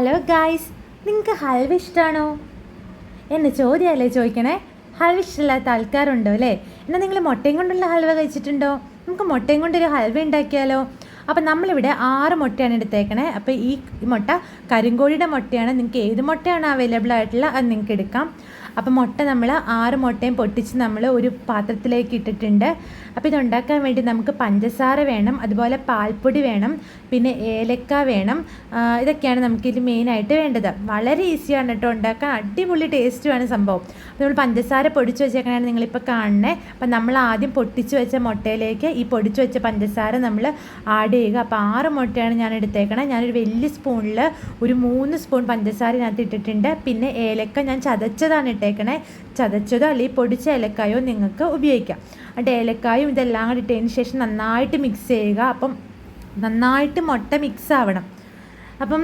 Hello guys നിങ്ങൾക്ക് ഹൽവ ഇഷ്ടമാണോ എന്ന ചോദ്യമല്ലേ ചോദിക്കണേ? ഹൽവ ഇഷ്ടമില്ലാത്ത ആൾക്കാരുണ്ടോ അല്ലേ? എന്നാൽ നിങ്ങൾ മുട്ടയും കൊണ്ടുള്ള ഹൽവ കഴിച്ചിട്ടുണ്ടോ? നമുക്ക് മുട്ടയും കൊണ്ടൊരു ഹൽവ ഉണ്ടാക്കിയാലോ? അപ്പം നമ്മളിവിടെ ആറ് മുട്ടയാണ് എടുത്തേക്കണേ. അപ്പോൾ ഈ മുട്ട കരിങ്കോഴിയുടെ മുട്ടയാണ്. നിങ്ങൾക്ക് ഏത് മുട്ടയാണ് അവൈലബിൾ ആയിട്ടുള്ള അത് നിങ്ങൾക്ക് എടുക്കാം. അപ്പോൾ മുട്ട നമ്മൾ ആറ് മുട്ടയും പൊട്ടിച്ച് നമ്മൾ ഒരു പാത്രത്തിലേക്ക് ഇട്ടിട്ടുണ്ട്. അപ്പോൾ ഇതുണ്ടാക്കാൻ വേണ്ടി നമുക്ക് പഞ്ചസാര വേണം അതുപോലെ പാൽപ്പൊടി വേണം പിന്നെ ഏലക്ക വേണം. ഇതൊക്കെയാണ് നമുക്കിത് മെയിനായിട്ട് വേണ്ടത്. വളരെ ഈസിയാണ് കേട്ടോ ഉണ്ടാക്കാൻ. അടിപൊളി ടേസ്റ്റുമാണ് സംഭവം. നമ്മൾ പഞ്ചസാര പൊടിച്ച് വെച്ചേക്കാനാണ് നിങ്ങളിപ്പോൾ കാണണേ അപ്പം നമ്മൾ ആദ്യം പൊട്ടിച്ച് വെച്ച മുട്ടയിലേക്ക് ഈ പൊടിച്ച് വെച്ച പഞ്ചസാര നമ്മൾ ആഡ് ചെയ്യുക. അപ്പോൾ ആറ് മുട്ടയാണ് ഞാൻ എടുത്തേക്കണേ. ഞാനൊരു വലിയ സ്പൂണിൽ ഒരു മൂന്ന് സ്പൂൺ പഞ്ചസാര ഇതിനകത്ത് ഇട്ടിട്ടുണ്ട്. പിന്നെ ഏലക്ക ഞാൻ ചതച്ചതാണ് ഇട്ടേക്കണേ ചതച്ചതോ അല്ലെങ്കിൽ പൊടിച്ച ഏലക്കായോ നിങ്ങൾക്ക് ഉപയോഗിക്കാം. എന്നിട്ട് ഏലക്കായും ഇതെല്ലാം കൂടി ഇട്ടതിന് ശേഷം നന്നായിട്ട് മിക്സ് ചെയ്യുക. അപ്പം നന്നായിട്ട് മുട്ട മിക്സ് ആവണം. അപ്പം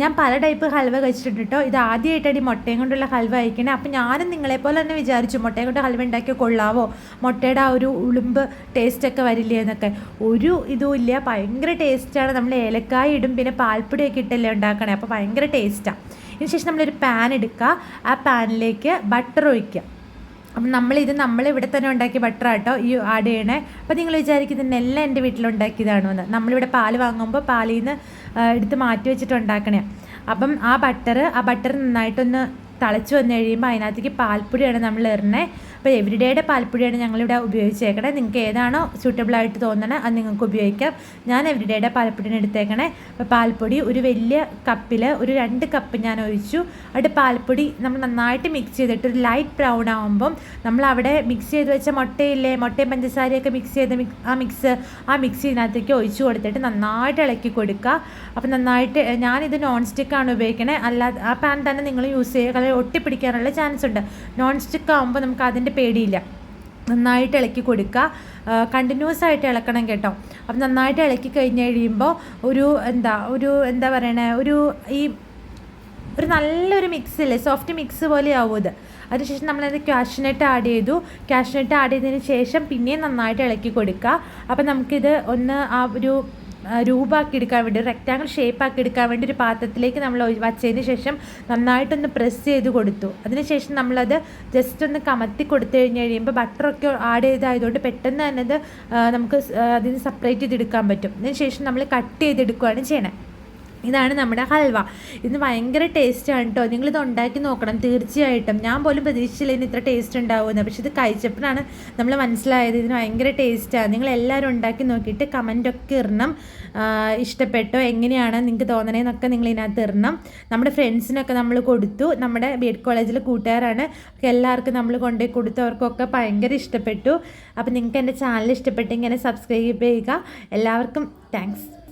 ഞാൻ പല ടൈപ്പ് ഹൽവ കഴിച്ചിട്ടുണ്ട് കേട്ടോ ഇത് ആദ്യമായിട്ടാണ് ഈ മുട്ടയും കൊണ്ടുള്ള ഹൽവ കഴിക്കണേ. അപ്പം ഞാനും നിങ്ങളെപ്പോലെ തന്നെ വിചാരിച്ചു മുട്ടയും കൊണ്ട് ഹൽവ ഉണ്ടാക്കിയാൽ കൊള്ളാവോ? മുട്ടയുടെ ആ ഒരു ഉളുമ്പ് ടേസ്റ്റൊക്കെ വരില്ലേ എന്നൊക്കെ. ഒരു ഇതും ഇല്ല. ഭയങ്കര ടേസ്റ്റാണ് നമ്മൾ ഏലക്കായ ഇടും പിന്നെ പാൽപ്പൊടിയൊക്കെ ഇട്ടല്ലേ ഉണ്ടാക്കണേ. അപ്പോൾ ഭയങ്കര ടേസ്റ്റാണ് ഇതിനുശേഷം നമ്മളൊരു പാൻ എടുക്കുക. ആ പാനിലേക്ക് ബട്ടർ ഒഴിക്കുക. അപ്പം നമ്മളിത് നമ്മളിവിടെ തന്നെ ഉണ്ടാക്കിയ ബട്ടർ ആട്ടോ ഈ ആഡ് ചെയ്യണേ. അപ്പോൾ നിങ്ങൾ വിചാരിക്കുന്നത് എല്ലാം എന്റെ വീട്ടിലുണ്ടാക്കിയതാണോ എന്ന് നമ്മളിവിടെ പാൽ വാങ്ങുമ്പോൾ പാലിൽ നിന്ന് എടുത്ത് മാറ്റി വെച്ചിട്ട് ഉണ്ടാക്കണേ. അപ്പം ആ ബട്ടർ ആ ബട്ടർ നന്നായിട്ടൊന്ന് തിളച്ച് വന്നു കഴിയുമ്പോൾ അതിനകത്തേക്ക് പാൽപ്പൊടിയാണ് നമ്മൾ ഇടണേ. അപ്പോൾ എവരിഡേയുടെ പാൽപ്പൊടിയാണ് ഞങ്ങളിവിടെ ഉപയോഗിച്ചേക്കണേ. നിങ്ങൾക്ക് ഏതാണോ suitable ആയിട്ട് തോന്നണേ അത് നിങ്ങൾക്ക് ഉപയോഗിക്കാം. ഞാൻ എവരിഡേയുടെ പാൽപ്പൊടിയാണ് എടുത്തേക്കണേ. അപ്പോൾ പാൽപ്പൊടി ഒരു വലിയ കപ്പിൽ ഒരു രണ്ട് കപ്പ് ഞാൻ ഒഴിച്ചു. അവിടെ പാൽപ്പൊടി നമ്മൾ നന്നായിട്ട് മിക്സ് ചെയ്തിട്ട് ഒരു ലൈറ്റ് ബ്രൗൺ ആകുമ്പം നമ്മൾ അവിടെ മിക്സ് ചെയ്ത് വെച്ച മുട്ടയില്ലേ മുട്ടയും പഞ്ചസാരയൊക്കെ മിക്സ് ചെയ്ത് ആ മിക്സ് ആ മിക്സ് ഇതിനകത്തേക്ക് ഒഴിച്ചു കൊടുത്തിട്ട് നന്നായിട്ട് ഇളക്കി കൊടുക്കുക. അപ്പോൾ നന്നായിട്ട് ഞാനിത് നോൺ സ്റ്റിക്കാണ് ഉപയോഗിക്കണേ. അല്ലാതെ ആ പാൻ തന്നെ നിങ്ങൾ യൂസ് ചെയ്യുക. കാരണം ഒട്ടിപ്പിടിക്കാനുള്ള ചാൻസ് ഉണ്ട്. നോൺ സ്റ്റിക്ക് ആകുമ്പോൾ നമുക്ക് അതിന്റെ പേടിയില്ല. നന്നായിട്ട് ഇളക്കി കൊടുക്കുക. കണ്ടിന്യൂസ് ആയിട്ട് ഇളക്കണം കേട്ടോ. അപ്പം നന്നായിട്ട് ഇളക്കി കഴിഞ്ഞ് കഴിയുമ്പോൾ ഒരു എന്താ ഒരു എന്താ പറയണേ ഒരു ഈ ഒരു നല്ലൊരു മിക്സ് ഇല്ലേ സോഫ്റ്റ് മിക്സ് പോലെ ആവും ഇത് അതിനുശേഷം നമ്മളത് കാഷ്നട്ട് ആഡ് ചെയ്തു. കാഷ്നട്ട് ആഡ് ചെയ്തതിന് ശേഷം പിന്നെയും നന്നായിട്ട് ഇളക്കി കൊടുക്കുക. അപ്പം നമുക്കിത് ഒന്ന് ആ ഒരു രൂപമാക്കി എടുക്കാൻ വേണ്ടി റെക്റ്റാങ്കിൾ ഷേപ്പ് ആക്കി എടുക്കാൻ വേണ്ടി ഒരു പാത്രത്തിലേക്ക് നമ്മൾ വച്ചതിന് ശേഷം നന്നായിട്ടൊന്ന് പ്രസ് ചെയ്ത് കൊടുത്തു. അതിനുശേഷം നമ്മളത് ജസ്റ്റ് ഒന്ന് കമത്തി കൊടുത്തു കഴിഞ്ഞ് കഴിയുമ്പോൾ ബട്ടറൊക്കെ ആഡ് ചെയ്തായതുകൊണ്ട് പെട്ടെന്ന് തന്നെ അത് നമുക്ക് അതിന് സെപ്പറേറ്റ് ചെയ്തെടുക്കാൻ പറ്റും. അതിനുശേഷം നമ്മൾ കട്ട് ചെയ്തെടുക്കുകയാണ് ചെയ്യണേ. ഇതാണ് നമ്മുടെ ഹൽവ. ഇത് ഭയങ്കര ടേസ്റ്റാണ് കേട്ടോ നിങ്ങളിത് ഉണ്ടാക്കി നോക്കണം. തീർച്ചയായിട്ടും. ഞാൻ പോലും പ്രതീക്ഷിച്ചില്ല ഇതിന് ഇത്ര ടേസ്റ്റ് ഉണ്ടാവുമെന്ന്. പക്ഷെ ഇത് കഴിച്ചപ്പോഴാണ് നമ്മൾ മനസ്സിലായത് ഇതിന് ഭയങ്കര ടേസ്റ്റാണ് നിങ്ങൾ എല്ലാവരും ഉണ്ടാക്കി നോക്കിയിട്ട് കമന്റൊക്കെ ഇടണം. ഇഷ്ടപ്പെട്ടോ? എങ്ങനെയാണ് നിങ്ങൾക്ക് തോന്നണേന്നൊക്കെ നിങ്ങൾ ഇതിനകത്ത് ഇടണം. നമ്മുടെ ഫ്രണ്ട്സിനൊക്കെ നമ്മൾ കൊടുത്തു. നമ്മുടെ ബി എഡ് കോളേജിലെ കൂട്ടുകാരാണ്. എല്ലാവർക്കും നമ്മൾ കൊണ്ടുപോയി കൊടുത്തു അവർക്കൊക്കെ ഭയങ്കര ഇഷ്ടപ്പെട്ടു. അപ്പോൾ നിങ്ങൾക്ക് എന്റെ ചാനൽ ഇഷ്ടപ്പെട്ടെങ്കിൽ സബ്സ്ക്രൈബ് ചെയ്യുക. എല്ലാവർക്കും താങ്ക്സ്